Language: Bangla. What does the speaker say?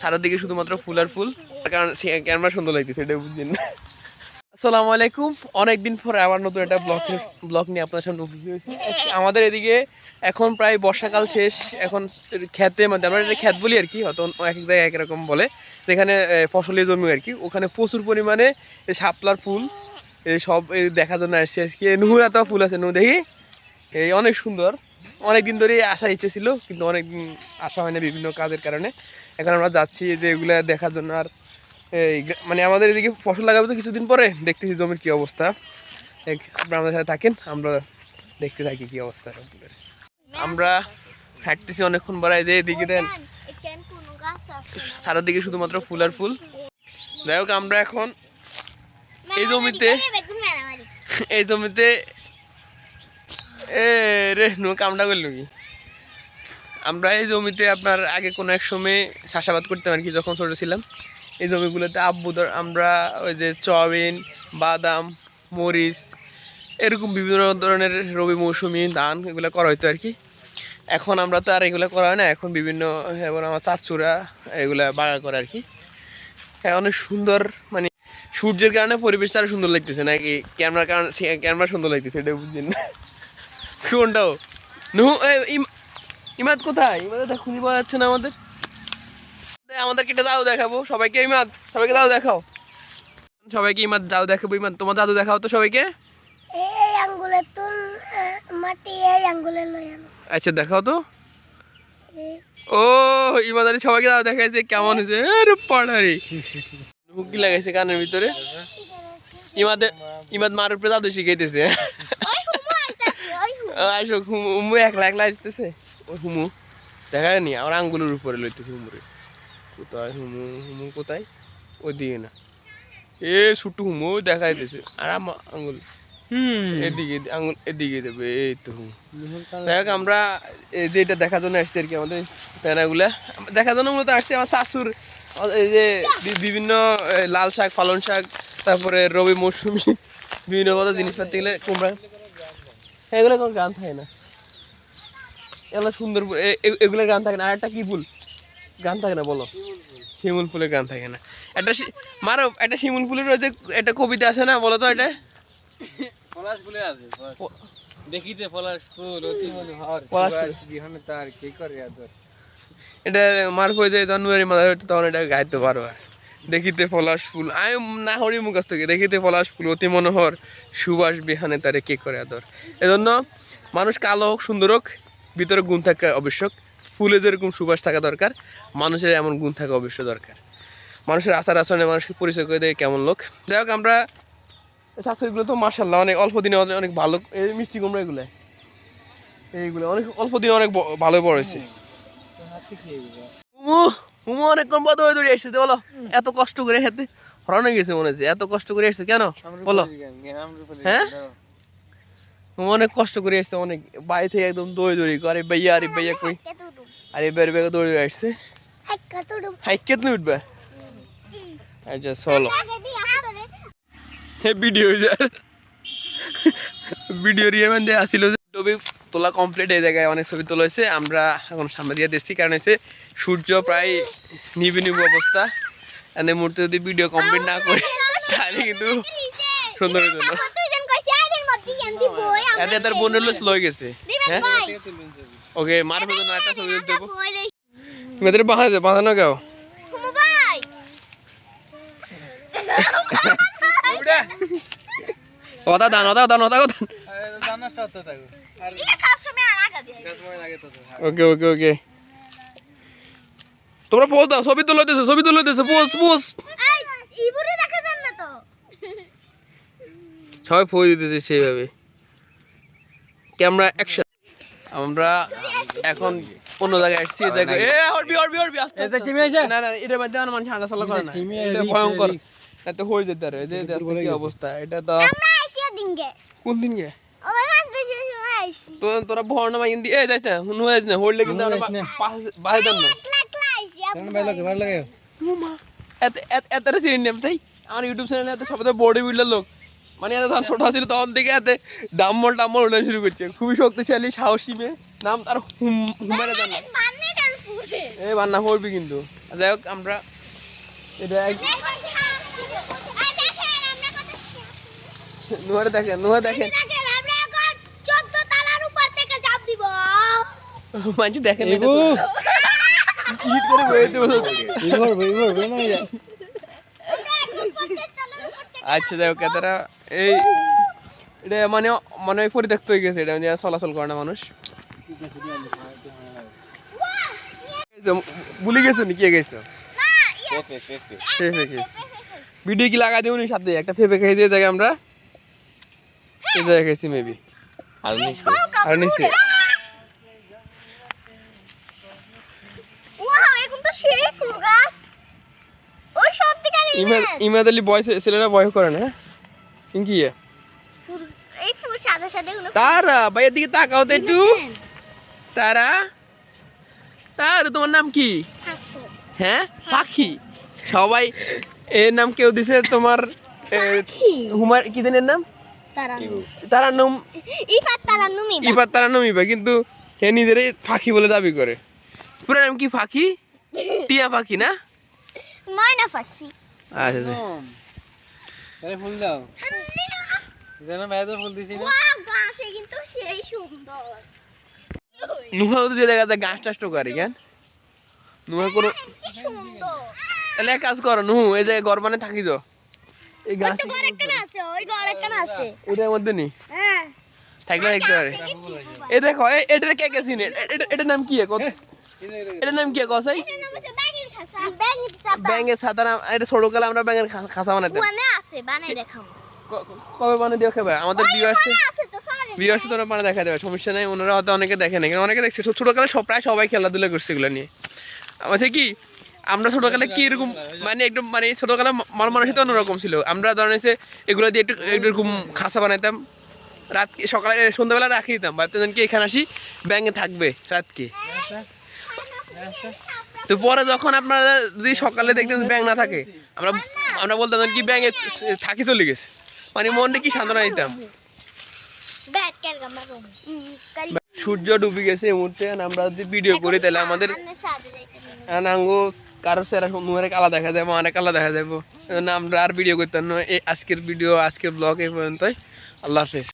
চারিদিকে শুধুমাত্র ফুল আর ফুল। কারণ ক্যামেরা সুন্দর লাগতেছে এটা বুঝছেন না। আসসালামু আলাইকুম। অনেকদিন পরে আবার নতুন একটা ব্লগ ব্লগ নিয়ে আপনার সামনে উপস্থিত হয়েছি। আমাদের এদিকে এখন প্রায় বর্ষাকাল শেষ। এখন খেতে মানে আমরা এটা খেত বলি আর কি হয়তো এক এক জায়গায় একরকম বলে। যেখানে আহ, ফসলি জমি আর কি। ওখানে প্রচুর পরিমাণে শাপলার ফুল সব দেখার জন্য আসছি। আজকে নুহুর এত ফুল আছে নুহু দেখি। এই অনেক সুন্দর। অনেক দিন ধরেই আসার ইচ্ছে ছিল, কিন্তু অনেক দিন আসা হয় না বিভিন্ন কাজের কারণে। এখন আমরা যাচ্ছি যে এগুলো দেখার জন্য আর এই মানে আমাদের এদিকে ফসল লাগাবো তো কিছুদিন পরে, দেখতেছি জমির কি অবস্থা। আপনারা আমাদের সাথে থাকেন, আমরা দেখতে থাকি কি অবস্থা আমরা হাঁটতেছি অনেকক্ষণ বাড়ায় যে এদিকে দেন সারাদিকে শুধুমাত্র ফুল আর ফুল। যাই হোক, আমরা এখন এই জমিতে- এই জমিতে এ রে, নো কামটা করল কি? আমরা এই জমিতে আপনার আগে কোনো এক সময় চাষাবাদ করতাম আর কি, যখন ছোট ছিলাম। এই জমিগুলোতে আব্বু ধর, আমরা ওই যে সয়াবিন, বাদাম, মরিচ, এরকম বিভিন্ন ধরনের রবি মৌসুমি, ধান এগুলো করা হতো আর কি। এখন আমরা তো আর এগুলো করা হয় না, এখন বিভিন্ন এবং আমার চাচুরা এগুলা বাগা করে আর কি। হ্যাঁ অনেক সুন্দর মানে সূর্যের কারণে পরিবেশটা আরও সুন্দর লাগতেছে, নাকি ক্যামেরার কারণে, ক্যামেরা সুন্দর লাগতেছে, এটা বুঝছেন না। কোনটাও নু ইমাদ কোথায়? ইমাদ খুঁজে পাওয়া যাচ্ছে না আমাদের। আমাদেরকে একটা দাও দেখাবো। সবাইকে ইমাদ সবাইকে দাও দেখাও। সবাইকে ইমাদ যাও দেখাবো ইমাদ তোমার দাদু দেখাও তো সবাইকে। এই আঙ্গুলে তুল মাটি এই আঙ্গুলে লই আচ্ছা দেখাও তো। ও ইমাদ আলী সবাইকে দাও দেখাইছে কেমন হয়েছে? আরে পাড়ারি। হুকি লাগাইছে কানের ভিতরে? ইমাদে ইমাদ মার উপরে দাদু শিখাইতেছে। ওই হুমু আইসো হুমু হুমু একলা একলা আসতেছে ওই হুমু দেখা যায়নি আমার আঙ্গুলের উপরে লইতেছে হুমুরে। কোথায় হুমু হুমু কোথায়? না। এ ছুটু হুমু দেখা যাইতেছে আর আমার আঙ্গুল। এদিকে আঙ্গুল এদিকে দেবে এই তো হোক আমরা এই যে এটা দেখার জন্য আসছি আর কি আমাদের প্যানাগুলা। দেখার জন্য মূলত আসছি আমার শাশুর এই যে বিভিন্ন লাল শাক পালন শাক তারপরে রবি মৌসুমি বিভিন্ন কত জিনিসপাতি গুলো কুমড়া। এগুলো কোনো গান থাকে না। এগুলো সুন্দর ফুল এ- এ- গান থাকে না। আর একটা কি ফুল গান থাকে না বলো। শিমুল ফুলের গান থাকে না। একটা মারো একটা শিমুল ফুলের যে একটা কবিতা আছে না বলো তো এটা। পলাশ ফুলে আছে দেখিতে পলাশ ফুল অতি মনোহর পলাশ বিহনে তার কি করে আদর। এটা মার হয়ে যায় তখন নুয়ারি মাথা হইতে তখন এটা গাইতে পারো আর। দেখিতে পলাশ ফুল। আমি না হরি মুখস্থ থেকে দেখিতে পলাশ ফুল অতি মনোহর সুবাস বিহানে তারে কে করে আদর? এজন্য মানুষ কালো হোক সুন্দর হোক ভিতরে গুণ থাকা আবশ্যক। ফুলে যেরকম সুবাস থাকা দরকার মানুষের এমন গুণ থাকা অবশ্য দরকার। মানুষের আচার আচরণে মানুষকে পরিচয় করে দেয় কেমন লোক। যাই হোক আমরা শাশুড়িগুলো তো মার্শাল্লাহ অনেক অল্প দিনে অনেক- ভালো এই মিষ্টি কুমড়া এগুলো। এইগুলো অনেক অল্প দিনে অনেক ভালো বড় হয়েছে দিবা হুমু অনেকক্ষণ পর দৌড়ে দৌড়ে এসেছে বলো। এত কষ্ট করে হাতে হরানো গেছে মনে হচ্ছে এত কষ্ট করে এসেছে কেন? বলো। হ্যাঁ? হুমু অনেক কষ্ট করে এসেছে অনেক। বাড়ি থেকে একদম দৌড়ে দৌড়ি ভাইয়া আরে ভাইয়া কই? আরে বের বেগে দৌড়ে দৌড়ে আসছে। উঠবে? আচ্ছা চলো। ভিডিও ভিডিও রিয়ে মানে আসছিল যে ছবি তোলা কমপ্লিট এই জায়গায় অনেক ছবি তোলা হয়েছে। আমরা এখন সামনে দিয়ে দেখছি কারণ হচ্ছে সূর্য প্রায় নিবি নিবু অবস্থা। এনে মুহূর্তে যদি ভিডিও কমপ্লিট না করে তাহলে কিন্তু সুন্দর হতো না এতে তার বোনের লোক স্লো গেছে। হ্যাঁ? ওকে মার ভেতর একটা ছবি দেবো। বই রে মেয়েদের বাঁধাতে বাঁধানো দান দান কথা কথা এটা সব সময় আর আগা দিয়ে। ওকে ওকে ওকে তোমরা পোজ দাও ছবি তুলে দিতেছো ছবি তুলে দিতেছো পোজ পোজ এই ইবুরে দেখা যান না তো। সবাই পোজ দিতেছে সেইভাবে। ক্যামেরা অ্যাকশন আমরা এখন অন্য জায়গায় আসছি এই জায়গায় এ আস্তে যে আস্তে চিমি আইছে? না না মধ্যে আমার মানুষ হাঁটা চলা করে না। এটা ভয়ঙ্কর। এত হয়ে যেতে পারে এই যে দেখো কি অবস্থা? এটা তো আমরা আইছি দিনগে কোন দিন গে তোরা ভর না মাইন দি এ যাইছ না। হুন হয়ে যাইছ না। হইলে কিন্তু আমরা না ক্লা ক্লা আইছি কেমন ভালো লাগে ভালো লাগে এত এত এত সিরিন নেম তাই আমার ইউটিউব চ্যানেলে এত সবাই বডি বিল্ডার লোক। মানে এত ছোট ছিল তখন থেকে এত ডাম্বল টাম্বল শুরু করছে। খুবই শক্তিশালী সাহসী মেয়ে। নাম তার জান। মানে বান্না পড়বি কিন্তু। যাই হোক আমরা এটা নুয়ারে দেখেন নুয়া দেখেন। মাঝে। হিট করে বের দেবো। ইভর ইভর না যা আচ্ছা যাই হোক তারা এই এটা মানে মানে পরিত্যক্ত হয়ে গেছে এটা মানে চলাচল করে না মানুষ। ভুলে গেছো নি কে গেছো? ফেফে খেয়েছি ভিডিও কি লাগা দিও নি সাথে? একটা ফেফে খেয়ে দিয়ে জায়গায় আমরা। এই জায়গায় খেয়েছি মেবি আর নিচে আর নিচে ইমাদ ইমাদ আলী বয় ছেলেরা বয় করে না? কি সাদা সাদা তারা ভাইয়ের দিকে তাকাও তো একটু। তারা? তার তোমার নাম কি? হ্যাঁ? পাখি। সবাই এর নাম কেউ দিছে তোমার হুমার কি দিনের নাম? তারা নাম ইফাত তারা নমিবা কিন্তু হে নিজেরই ফাঁকি বলে দাবি করে। পুরো নাম কি ফাঁকি টিয়া পাখি না? ময়না পাখি। আচ্ছা। আরে ফুল দাও। যেন মেয়ে তো ফুল দিছি না। গাছে কিন্তু সেই সুন্দর। নুহা তো যে দেখা যায় গাছ টাছ করে কেন নুহা কোনো কি তাহলে এক কাজ করো নুহু এই জায়গায় ঘর মানে থাকি তো। এই গাছ তো ঘর একটা আছে ওই ঘর একটা আছে। এটার মধ্যে নি? হ্যাঁ। থাকলে দেখতে পারে। এ দেখো এটার কে কে চিনে? এটা- এটার নাম কি কত এটার নাম কি কসাই? ব্যাঙের খাসা ব্যাঙের সাদা নাম এটা ছোট কালে আমরা ব্যাঙের খাসা বানাতাম আছে বানাই ক- কবে বানিয়ে দিও খেবে? আমাদের বিয়ে আসছে ওখানে আছে তো সরি বিয়ে আসছে তোরা মানে দেখা দেবে সমস্যা নেই ওনারা হয়তো অনেকে দেখে না অনেকে দেখছে। ছোট- ছোটকালে সব প্রায় সবাই খেলাধুলা করছে এগুলো নিয়ে। আমার কি? আমরা ছোটকালে কি এরকম মানে একটু মানে ছোটকালে মন মানসিকতা অন্যরকম ছিল। আমরা ধরেন হচ্ছে এগুলো দিয়ে একটু একটু এরকম খাসা বানাইতাম। রাত সকালে সন্ধ্যাবেলা রাখি দিতাম। ভাবতেন কি এখানে আসি ব্যাঙে থাকবে রাতকে। তো পরে যখন আপনারা যদি সকালে দেখতেন ব্যাং না থাকে আমরা আমরা বলতাম কি ব্যাঙে থাকি চলে গেছে। মানে মনটা কি সান্ত্বনা দিতাম। সূর্য ডুবে গেছে এই মুহূর্তে আমরা যদি ভিডিও করি তাহলে আমাদের নাঙ্গো কারও সেরা নুয়ারে কালা দেখা যাবে অনেক কালা দেখা যাব। আমরা আর ভিডিও করতাম না। এই আজকের ভিডিও আজকের ব্লগ এই পর্যন্তই। আল্লাহ হাফেজ।